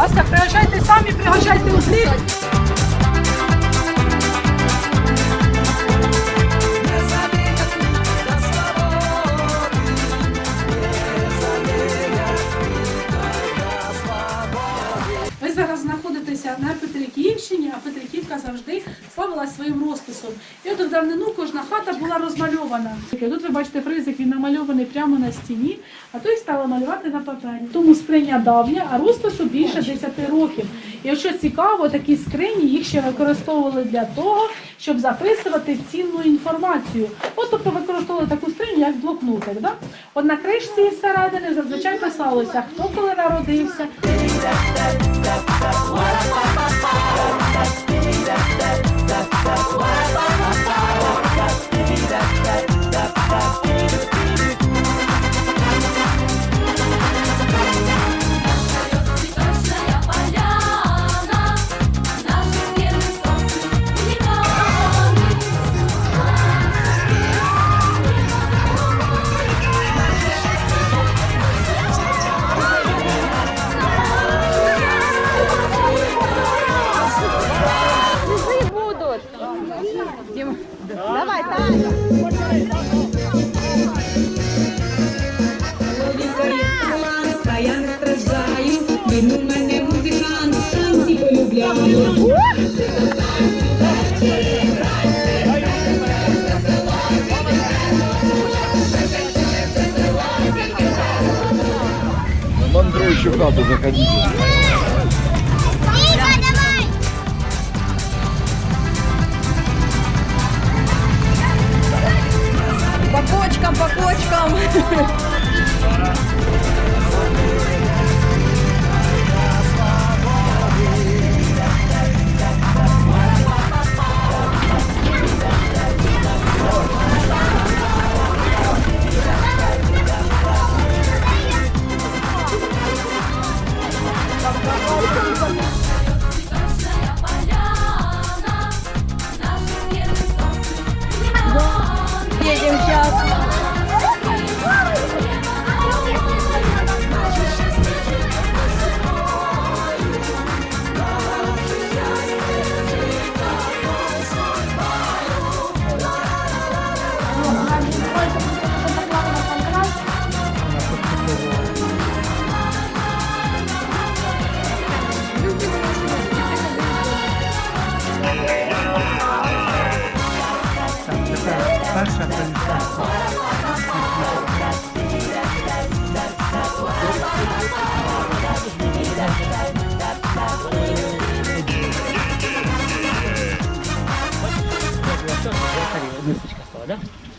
ласка, пригощайте самі, пригощайте усіх. Знаходитеся на Петриківщині, а Петриківка завжди славилась своїм розписом. І от в давнину кожна хата була розмальована. Тут ви бачите фризик, він намальований прямо на стіні, а той стала малювати на папері. Тому скриня давня, а розпису більше 10 років. І якщо цікаво, такі скрині їх ще використовували для того, щоб записувати цінну інформацію. От тобто використовували таку скриню, як блокнотик. Да? От на кришці із середини зазвичай писалося, хто коли народився. Та я не страждаю, він у мене музикант, танці полюбляю. Мандрующую хату заходите. По кочкам. 好的。